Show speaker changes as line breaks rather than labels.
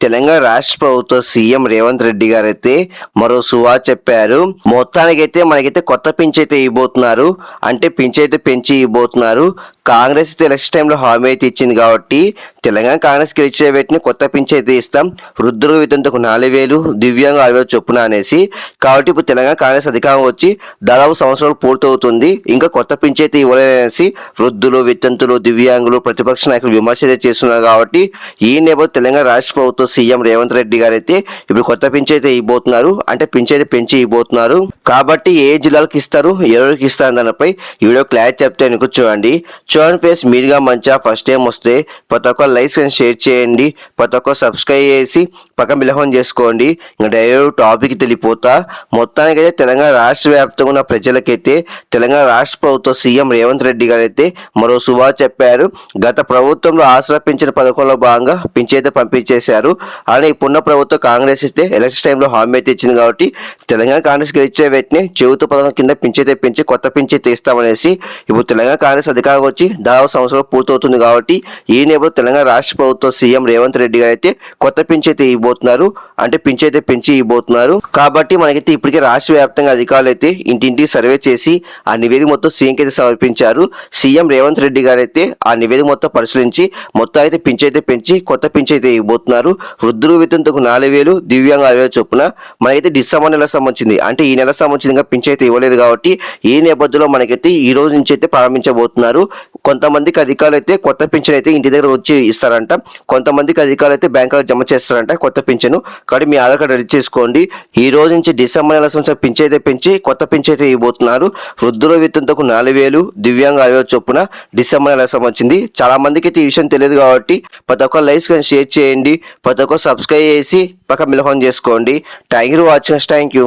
తెలంగాణ రాష్ట్ర ప్రభుత్వ సీఎం రేవంత్ రెడ్డి గారు అయితే మరో సువా చెప్పారు. మొత్తానికైతే మనకైతే కొత్త పింఛ్ అయితే ఇవ్వబోతున్నారు. అంటే పింఛ్ అయితే పెంచి ఇవ్వబోతున్నారు. కాంగ్రెస్ అయితే ఎలక్షన్ టైంలో హామీ అయితే ఇచ్చింది కాబట్టి తెలంగాణ కాంగ్రెస్ గెలిచే పెట్టిన కొత్త పింఛ్ అయితే ఇస్తాం. వృద్ధుల వితంతకు నాలుగు వేలు దివ్యాంగ ఆరు వేలు చొప్పున అనేసి కాబట్టి ఇప్పుడు తెలంగాణ కాంగ్రెస్ అధికారం వచ్చి దాదాపు సంవత్సరాలు పూర్తవుతుంది. ఇంకా కొత్త పింఛ్ అయితే ఇవ్వలేదనేసి వృద్ధులు వితంతులు దివ్యాంగులు ప్రతిపక్ష నాయకులు విమర్శ అయితే చేస్తున్నారు కాబట్టి ఈ నేపథ్యం తెలంగాణ రాష్ట్ర ప్రభుత్వం సీఎం రేవంత్ రెడ్డి గారు అయితే ఇప్పుడు కొత్త పింఛ్ అయితే ఇవ్వబోతున్నారు. అంటే పింఛ్ అయితే పెంచి ఇవ్వబోతున్నారు. కాబట్టి ఏ జిల్లాలకు ఇస్తారు ఎవరికి ఇస్తారు దానిపై ఈ వీడియో క్లారిటీ చెప్తే అనుకో చూడండి. చూడండి ఫేస్ మీరుగా మంచిగా ఫస్ట్ టైం వస్తే ప్రతి ఒక్క లైక్స్ అండ్ షేర్ చేయండి. ప్రతి ఒక్క సబ్స్క్రైబ్ చేసి పక్కన బిలహం చేసుకోండి. ఇంకా డైరెక్ట్ టాపిక్ తెలిపోతా మొత్తానికైతే తెలంగాణ రాష్ట్ర వ్యాప్తంగా ఉన్న ప్రజలకైతే తెలంగాణ రాష్ట్ర ప్రభుత్వ సీఎం రేవంత్ రెడ్డి గారు అయితే మరో శుభా చెప్పారు. గత ప్రభుత్వంలో ఆసరా పథకంలో భాగంగా పింఛైతే పంపించేశారు. అలానే ఇప్పుడున్న ప్రభుత్వం కాంగ్రెస్ ఇస్తే ఎలక్షన్ టైంలో హామీ అయితే ఇచ్చింది కాబట్టి తెలంగాణ కాంగ్రెస్ గెలిచే వెంటనే చెబుతూ పథకం కింద పింఛైతే పెంచి కొత్త పింఛైతే ఇస్తామనేసి ఇప్పుడు తెలంగాణ కాంగ్రెస్ అధికారం వచ్చి దాదాపు సంవత్సరం పూర్తవుతుంది కాబట్టి ఈ నేపథ్యంలో తెలంగాణ రాష్ట్ర ప్రభుత్వం సీఎం రేవంత్ రెడ్డి గారు అయితే కొత్త పింఛైతే ఇవ్వబోతున్నారు అంటే పింఛైతే పెంచి ఇవ్వబోతున్నారు. కాబట్టి మనకైతే ఇప్పటికే రాష్ట్ర వ్యాప్తంగా అధికారులు అయితే ఇంటింటికి సర్వే చేసి ఆ నివేదిక మొత్తం సీఎంకి అయితే సమర్పించారు. సీఎం రేవంత్ రెడ్డి గారు అయితే ఆ నివేదిక మొత్తం పరిశీలించి మొత్తం అయితే పింఛైతే పెంచి కొత్త పింఛైతే ఇవ్వబోతున్నారు. వృద్ధులు వితంతకు నాలుగు వేలు దివ్యాంగ ఆరు వేలు చొప్పున మనకైతే డిసెంబర్ నెల సంబంధించింది. అంటే ఈ నెల సంబంధించింది ఇంకా పింఛన్ అయితే ఇవ్వలేదు కాబట్టి ఈ నేపథ్యంలో మనకైతే ఈ రోజు నుంచి అయితే ప్రారంభించబోతున్నారు. కొంతమందికి అధికారులు అయితే కొత్త పింఛన్ అయితే ఇంటి దగ్గర వచ్చి ఇస్తారంట. కొంతమందికి అధికారులు అయితే బ్యాంకులకు జమ చేస్తారంట కొత్త పింఛను. కాబట్టి మీ ఆధార్ కార్డు రెడీ చేసుకోండి. ఈ రోజు నుంచి డిసెంబర్ నెల సంవత్సరం పింఛన్ అయితే పెంచి కొత్త పింఛన్ అయితే ఇవ్వబోతున్నారు. వృద్ధుల విత్తంతకు నాలుగు వేలు దివ్యాంగ ఆరు వేలు చొప్పున డిసెంబర్ నెల సంబంధించింది. చాలా మందికి అయితే ఈ విషయం తెలియదు కాబట్టి ప్రతి ఒక్క లైక్స్ కానీ షేర్ చేయండి. ప్రతి ఒక్క సబ్స్క్రైబ్ చేసి పక్క మిలహం చేసుకోండి thank you watching thank you